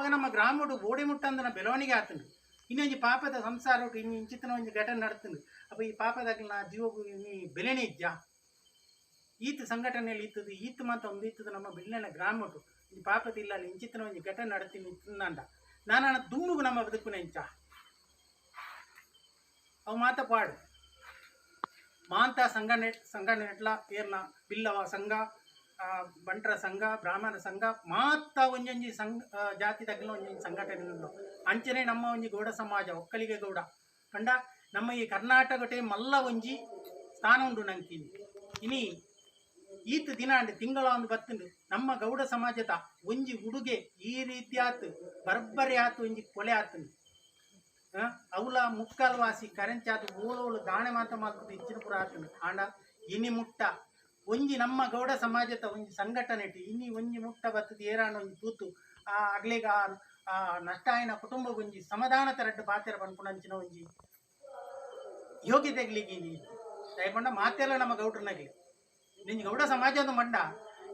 ಅವಾಗ ನಮ್ಮ ಗ್ರಾಮಡು ಗೋಡೆ ಮುಟ್ಟಂದನ ಬೆಳವಣಿಗೆ ಆತಂಡು ಇನ್ನೊಂದು ಪಾಪದ ಸಂಸಾರ ಒಟ್ಟು ಇನ್ನು ಇಂಚಿತನ ಒಂದು ಘಟನೆ ನಡ್ತಂಡು. ಅಪ್ಪ ಈ ಪಾಪದಾಗಲಿ ನಾ ಜೀವಗೂ ನೀ ಬೆಲೆನೇ ಇದ್ಯಾ? ಈತ ಸಂಘಟನೆಯಲ್ಲಿ ಇತ್ತದು ಈತ ಮಾತ್ರ ಒಂದು ಇತ್ತದು ನಮ್ಮ ಬೆಳ್ಳಿನ ಗ್ರಾಮಟು ಈ ಪಾಪದ ಇಲ್ಲ ಇಂಚಿತನ ಒಂದು ಘಟನೆ ನಡ್ತೀನಿ ತಿನ್ನಂಡ ನಾನು ದುಮ್ಮುಗು ನಮ್ಮ ಬದುಕು ನೆಂಚ ಅವು ಮಾತ ಪಾಡು. ಮಾಂತ ಸಂಘಟನೆ ಸಂಘಟನೆಟ್ಲ ಏರ್ನ ಬಿಲ್ಲವ ಸಂಘ. ಬಂಟ್ರ ಸಂಘ, ಬ್ರಾಹ್ಮಣ ಸಂಘ ಮಾತ ಒಂಜೊಂಜಿ ಸಂಘ ಜಾತಿ ತಗ್ಗಿನ ಒಂಜೊಂಜಿ ಸಂಘಟನೆ ಉಂಡು ಅಂಚನೆ ನಮ್ಮ ಒಂಜಿ ಗೌಡ ಸಮಾಜ, ಒಕ್ಕಲಿಗೆ ಗೌಡ. ಕಂಡ ನಮ್ಮ ಈ ಕರ್ನಾಟಕಟೆ ಮಲ್ಲ ಒಂಜಿ ಸ್ಥಾನ ಉಂಡು ನಂಗೆ ಇನಿ ಈತ ದಿನ ತಿಂಗಳ ಒಂದು ಬತ್ತಂಡು. ನಮ್ಮ ಗೌಡ ಸಮಾಜದ ಒಂಜಿ ಉಡುಗೆ ಈ ರೀತಿ ಆತು, ಬರ್ಬರಿ ಆತು, ಒಂಜಿ ಕೊಲೆ ಆತು. ಅವಲ ಮುಕ್ಕಾಲ್ ವಾಸಿ ಕರೆಂಚಾತು ಓಲೋಳು ದಾಣೆ ಮಾತ ಮಾತು ಇಚ್ಚಿನ ಪುರ ಆತು ಆಂಡ ಇನಿ ಮುಟ್ಟ ಒಂಜಿ ನಮ್ಮ ಗೌಡ ಸಮಾಜದ ಒಂಜಿ ಸಂಘಟನೆ ಇಟ್ಟು, ಇನ್ನಿ ಒಂಜಿ ಮುಟ್ಟ ಬತ್ತದ ಏರಾಣ ಒಂಜಿ ತೂತು, ಆ ಅಗ್ಲೆಗ ಆ- ನಷ್ಟ ಆಯ್ನ ಕುಟುಂಬ ಒಂಜಿ ಸಮಾಧಾನ ತರಟ್ಟು ಪಾತೆರ ಪನ್ಪುಣಂಚಿನ ಒಂಜಿ ಯೋಗ್ಯತೆಗಳಿಗೆ ದಯಪಂಡ ಮಾತೆಲ್ಲ ನಮ್ಮ ಗೌಡ್ರನಾಗ್ಲಿ ನಿಂಜಿ ಗೌಡ ಸಮಾಜದ ಮಂಡ.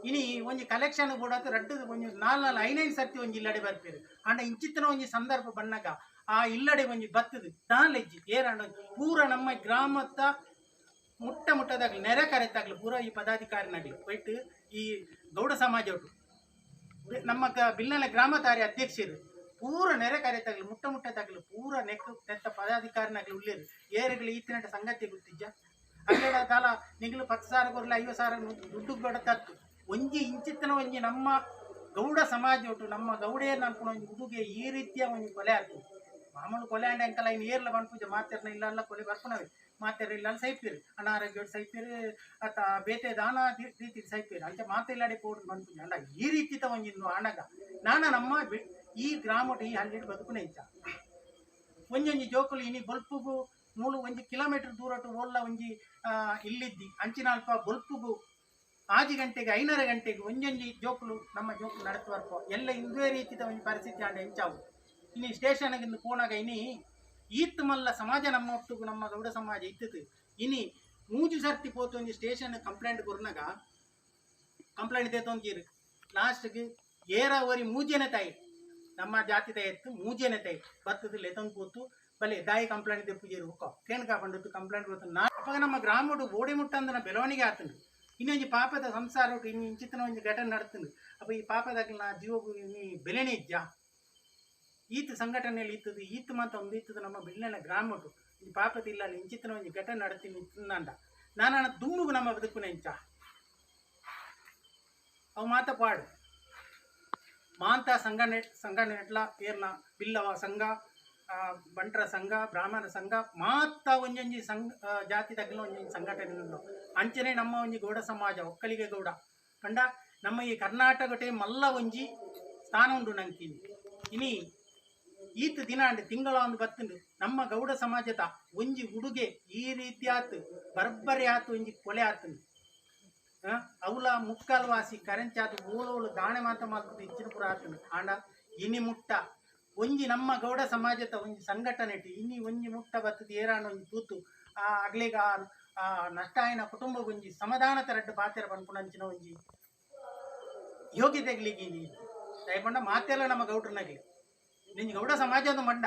ಇನಿ ಒಂಜಿ ಕಲೆಕ್ಷನ್ ಕೂಡ ರಡ್ಡು ಒಂಜಿ ನಾಲ್ ನಾಲ್ ಐನೈನ್ ಸರ್ತಿ ಒಂಜಿ ಇಲ್ಲಡೆ ಬರ್ಪೇರು. ಅಂಡ ಇಂಚಿತ್ತಿನ ಒಂಜಿ ಸಂದರ್ಭ ಬಣ್ಣಗ ಆ ಇಲ್ಲಡೆ ಒಂಜಿ ಬತ್ತದು. ದಾಲೆಜ್ಜಿ ಏರಾಂಡ ಪೂರ ನಮ್ಮ ಗ್ರಾಮದ ಮುಟ್ಟ ಮುಟ್ಟದಾಗ್ಲಿ, ನೆರೆ ಕರೆತಾಗ್ಲಿ, ಪೂರ ಈ ಪದಾಧಿಕಾರಿನಾಗ್ಲಿ ಹೊಯ್ಟು ಈ ಗೌಡ ಸಮಾಜ ಒಟ್ಟು ನಮ್ಮ ಬಿಲ್ಲನ ಗ್ರಾಮ ತಾರಿ ಅಧ್ಯಕ್ಷರು ಪೂರ ನೆರೆ ಕರೆತಾಗ್ಲಿ, ಮುಟ್ಟ ಮುಟ್ಟದಾಗ್ಲಿ ಪೂರ ನೆಕ್ ನೆಟ್ಟ ಪದಾಧಿಕಾರಿನಾಗ್ಲಿ ಉಳ್ಳೇರು. ಏರುಗಳು ತಿನ್ನ ಸಂಗತಿ ಗೊತ್ತಿಜ್ಜ? ಅಲ್ಲೇಡ ಕಾಲ ನಿಗಲು ಪತ್ತು ಸಾವಿರ ಕೊರ್ಲಿ ಐವತ್ತು ಸಾವಿರ ದುಡ್ಡು ಕೊಡತತ್ತು ಒಂಜಿ ಇಂಚಿತ್ತನ ಒಂಜಿ ನಮ್ಮ ಗೌಡ ಸಮಾಜ ಒಟ್ಟು ನಮ್ಮ ಗೌಡೇರ್ ಅನ್ಕೊಂಡು ಒಂದು ಹುಡುಗೆ ಈ ರೀತಿಯ ಒಂಜಿ ಕೊಲೆ ಆಗ್ತದೆ. ಮಾಮೂಲು ಕೊಲೆ ಅಂಡೆ ಅಂಕಲ್ಲ ಇನ್ನು ಏರ್ಲ ಬಣ್ಪೂಜ ಮಾತಾಡ್ನ ಇಲ್ಲ ಅಲ್ಲ ಕೊಲೆ ಬರ್ಕೊನವೆ ಮಾತೆರ್ ಇಲ್ಲ ಸೈಪಿರು ಅನಾರೋಗ್ಯ ಸೈಪಿರು ಅಥವಾ ಬೇತೆ ದಾನ ರೀತಿ ಸೈಪಿರು ಅಂಚೆ ಮಾತೆಲ್ಲಾಡಿ ಪೋಡ್ ಬಂತು ಅಂಡ ಈ ರೀತಿ ತಗೊಂಡಿದ್ದು ಅಣಗ ನಾನ ನಮ್ಮ ಈ ಗ್ರಾಮಟ ಈ ಹಳ್ಳಿ ಬದುಕುನೆ ಇಂಚ ಒಂಜೊಂಜಿ ಜೋಕುಲು ಇನಿ ಬೊಲ್ಪುಗು, ಮೂಲು ಒಂಜಿ ಕಿಲೋಮೀಟರ್ ದೂರಟು ಓಲ್ಲ ಒಂಜಿ ಇಲ್ಲಿದ್ದಿ ಅಂಚಿನ ಅಲ್ಪ ಬೊಲ್ಪುಗು, ಆಜಿ ಗಂಟೆಗೆ, ಐನರ ಗಂಟೆಗೆ ಒಂಜೊಂಜಿ ಜೋಕುಲು, ನಮ್ಮ ಜೋಕುಲು ನಡತ್ವರ್ಪ ಎಲ್ಲ ಇಂದೇ ರೀತಿ ಒಂಜಿ ಪರಿಸ್ಥಿತಿ ಆಂಡ ಇಂಚಾವು ಇನ್ನು ಸ್ಟೇಷನ್ಗಿಂದು ಪೋನಾಗ ಇನಿ ಮಲ್ಲ ಸಮಾಜ ನಮ್ಮ ಒಟ್ಟು ನಮ್ಮ ಗೌಡ ಸಮಾಜ ಇತ್ತದು. ಇನಿ ಮೂಜು ಸರ್ತಿ ಪೋತು ಒಂಜಿ ಸ್ಟೇಷನ್ ಕಂಪ್ಲೇಂಟ್ ದೇತೊಂಜೀರು ಲಾಸ್ಟ್ಗೆ ಓರಿ ಮೂಜೆನೆ ತಾಯಿ. ನಮ್ಮ ಜಾತಿ ಎತ್ತು ಮೂಜೇನೆ ತಾಯಿ. ಬರ್ತದೆ ಲೆತಂಗ್ ಕೂತು ಬಲೆ ದಾಯಿ ಕಂಪ್ಲೇಂಟ್ ದೆಪ್ಪುಜೇರು ಹುಕ್ಕ ಕೇಣ್ ಪಂಡದ್ದು ಕಂಪ್ಲೇಂಟ್ ಕೊಡ್ತು ನಾ ನಮ್ಮ ಗ್ರಾಮಡು ಓಡಿ ಮುಟ್ಟಂದನ ಬೆಳವಣಿಗೆ ಆತಂಡು ಇನ್ನೊಂದು ಪಾಪದ ಸಂಸಾರ ಒಟ್ಟು ಇನ್ನು ಇಂಚಿತನ ಒಂದು ಘಟನೆ ನಡ್ತಂಡು ಅಪ್ಪ ಈ ಪಾಪದಾಗ ನಾ ಜೀವ ಬೆಲೆನೇ ಇದ್ಯಾ? ಈತ ಸಂಘಟನೆಯಲ್ಲಿ ಇತ್ತದು ಈತ ಮಾತ್ರ ಒಂದು ಇತ್ತದು ನಮ್ಮ ಬೆಳ್ಳಿನ ಗ್ರಾಮಟು ಈ ಪಾಪದ ಇಲ್ಲ ಅಲ್ಲಿ ಒಂಜಿ ಘಟನೆ ನಡ್ತೀನಿ ತಿನ್ನಂಡ ನಾನು ದುಮ್ಮುಗು ನಮ್ಮ ಬದುಕು ನೆಂಚ. ಅವು ಮಾತ ಪಾಡು. ಮಾಂತ ಸಂಘಟನೆ ಸಂಘಟನೆಟ್ಲ ಏರ್ನ ಬಿಲ್ಲವ ಸಂಘ ಬಂಟರ ಸಂಘ, ಬ್ರಾಹ್ಮಣ ಸಂಘ ಮಾತ ಒಂಜೊಂಜಿ ಸಂಘ ಜಾತಿ ತಗ್ಗಿನ ಒಂಜೊಂಜಿ ಸಂಘಟನೆ ಅಂಚನೆ ನಮ್ಮ ಒಂಜಿ ಗೌಡ ಸಮಾಜ, ಒಕ್ಕಲಿಗೆ ಗೌಡ. ಕಂಡ ನಮ್ಮ ಈ ಕರ್ನಾಟಕಟೆ ಮಲ್ಲ ಒಂಜಿ ಸ್ಥಾನ ಉಂಡು ನಂಕಿ ಇನಿ ಈತ ದಿನ ಅಂಡ್ ತಿಂಗಳ ಒಂದು ಬತ್ತಂಡು, ನಮ್ಮ ಗೌಡ ಸಮಾಜದ ಒಂಜಿ ಉಡುಗೆ ಈ ರೀತಿ ಆತು ಬರ್ಬರಿ ಆತು, ಒಂಜಿ ಕೊಲೆ ಆತುಂಡು. ಅವಲ ವಾಸಿ ವಾಸಿ ಕರೆಂಚಾತು ಓಳೋಳು ದಾಣೆ ಮಾತ ಮಾತು ಇಚ್ಚಿನ ಪುರ ಆತುಂಡು. ಆಂಡ ಇನಿ ಮುಟ್ಟ, ಒಂಜಿ ನಮ್ಮ ಗೌಡ ಸಮಾಜದ ಒಂಜಿ ಸಂಘಟನೆ ಇನ್ನಿ ಒಂಜಿ ಮುಟ್ಟ ಬತ್ತದ ಏರಾಣ ಒಂಜಿ ತೂತು, ಆ ಅಗ್ಲಿಗ ಆ- ನಷ್ಟ ಆಯ್ನ ಕುಟುಂಬ ಒಂಜಿ ಸಮಾಧಾನ ತರಟ್ಟು ಪಾತ್ರ ಪನ್ಪುಣಂಚಿನ ಒಂಜಿ ಯೋಗ್ಯತೆಗಳಿಗೆ ದಯಪಂಡ ಮಾತೆಲ್ಲ ನಮ್ಮ ಗೌಡ್ರನಾಗ್ಲಿ ನಿಂಜಿ ಗೌಡ ಸಮಾಜದ ಮಂಡ.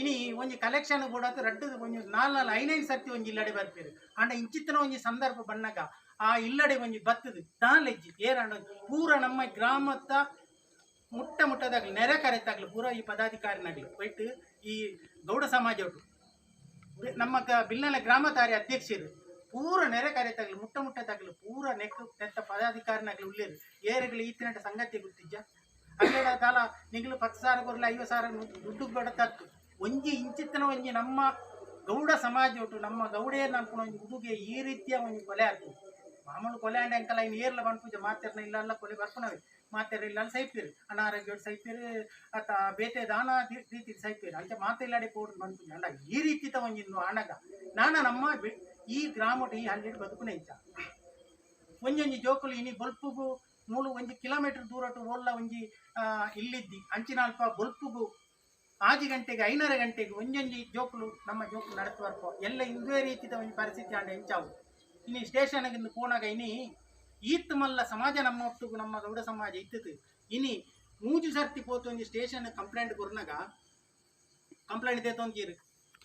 ಇನಿ ಒಂಜಿ ಕಲೆಕ್ಷನ್ ಕೂಡ ರಡ್ಡು ಒಂಜಿ ನಾಲ್ ನಾಲ್ ಐನೈನ್ ಸರ್ತಿ ಒಂಜಿ ಇಲ್ಲಡೆ ಬರ್ಪೇರು ಅಂಡ ಇಂಚಿತ್ತನ ಒಂಜಿ ಸಂದರ್ಭ ಬಣ್ಣಗ ಆ ಇಲ್ಲಡೆ ಒಂಜಿ ಬತ್ತದು. ದಾಲೆಜ್ಜಿ ಏರಾಂಡ ಪೂರ ನಮ್ಮ ಗ್ರಾಮದ ಮುಟ್ಟ ಮುಟ್ಟದಾಗ್ಲಿ, ನೆರೆ ಕರೆತಾಗ್ಲಿ ಪೂರ ಈ ಪದಾಧಿಕಾರಿನಾಗ್ಲಿ ಒಟ್ಟು ಈ ಗೌಡ ಸಮಾಜ ನಮ್ಮ ಬಿಲ್ಲನ ಗ್ರಾಮ ತಾರಿ ಅಧ್ಯಕ್ಷರು ಪೂರ ನೆರೆ ಕರೆತಾಗ್ಲಿ ಮುಟ್ಟ ಮುಟ್ಟದಾಗ್ಲಿ, ಪೂರ ನೆಕ್ ನೆತ್ತ ಪದಾಧಿಕಾರಿನಾಗ್ಲಿ ಉಳ್ಳೇರು. ಏರಗ್ಲಿ ಈತಿನಟ ಸಂಗತಿ ಗೊತ್ತಿಜ್ಜ? ಅಲ್ಲೇಡ ಕಾಲ ನಿಗ್ಲು ಪತ್ತು ಸಾವಿರ ಕೊರ್ಲಿ ಐವತ್ತು ಸಾವಿರ ದುಡ್ಡು ಕೊಡತತ್ತು ಒಂಜಿ ಇಂಚಿತ್ತಿನ ಒಂಜಿ ನಮ್ಮ ಗೌಡ ಸಮಾಜ ಒಟ್ಟು ನಮ್ಮ ಗೌಡೆಯ ನನ್ಕೊಂಡು ಒಂದು ಹುಡುಗೆ ಈ ರೀತಿಯ ಒಂಜಿ ಕೊಲೆ ಆಗ್ತದೆ. ಮಾಮೂಲು ಕೊಲೆ ಅಂಡೆ ಅಂಕಲ ಇನ್ನು ಏರ್ಲ ಬಣ್ಪೂಜ ಮಾತೆರ್ನ ಇಲ್ಲ ಅಲ್ಲ ಕೊಲೆ ಬರ್ಕೊಂಡವೆ ಮಾತೆರ ಇಲ್ಲ ಸೈಪಿರು ಅನಾರೋಗ್ಯ ಸೈಪೀರಿ ಬೇತೆ ದಾನ ರೀತಿ ಸೈಪೀರಿ ಅಂತ ಮಾತಿಲ್ಲಾಡಿ ಪೋಡ್ ಬಣ್ಪೂಜ ಅಂಡ ಈ ರೀತಿ ಇನ್ನು ಅಣಗ ನಾನ ನಮ್ಮ ಈ ಗ್ರಾಮಟ್ ಈ ಹಳ್ಳಿ ಬದುಕುನೇ ಇದ್ದ ಒಂಜೊಂಜಿ ಜೋಕುಲು, ಇನಿ ಬೊಲ್ಪುಗು ಮೂಲು ಒಂಜಿ ಕಿಲೋಮೀಟರ್ ದೂರಟು ಓಲ್ಲ ಒಂಜಿ ಇಲ್ಲಿದ್ದಿ. ಅಂಚಿನ ಅಲ್ಪ ಬೊಲ್ಪುಗು ಆಜಿ ಗಂಟೆಗೆ, ಐನರ ಗಂಟೆಗೆ ಒಂಜೊಂಜಿ ಜೋಕುಲು, ನಮ್ಮ ಜೋಕುಲು ನಡೆಸುವರ್ಪೋ ಎಲ್ಲ ಇಂದೇ ರೀತಿಯ ಒಂಜಿ ಪರಿಸ್ಥಿತಿ ಆಂಡ ಎಂಚಾವು. ಇನಿ ಸ್ಟೇಷನ್ಗಿಂದ ಪೋನಾಗ ಇನಿ ಈತ್ ಮಲ್ಲ ಸಮಾಜ ನಮ್ಮ ಒಟ್ಟಿಗೂ ನಮ್ಮ ಗೌಡ ಸಮಾಜ ಇತ್ತು ಇನಿ ಮೂಜು ಸರ್ತಿ ಪೋತು ಒಂಜಿ ಸ್ಟೇಷನ್ ಕಂಪ್ಲೇಂಟ್ ಕೊರ್ನಾಗ, ಕಂಪ್ಲೇಂಟ್ ದೇತೊಂಜೀರು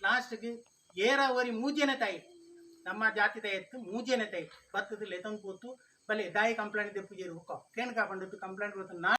ಲಾಸ್ಟ್ಗೆ ಏರಾವರಿ ಮೂಜೆನೆ ತಾಯಿ. ನಮ್ಮ ಜಾತಿ ತಾಯಿ ಎತ್ತು ಮೂಜೆನೆ ತಾಯಿ. ಬತ್ತದ ಲೆತೊಂದು ಕೂತು ಬಲೆ ದಾಯಿ ಕಂಪ್ಲೇಂಟ್ ದೆಪ್ಪುಜೀರು ಹುಕ್ಕ ಕೇಣ್ ಕಾಪಂಡು ಕಂಪ್ಲೇಂಟ್ ಕೊತ್ತು ನಾ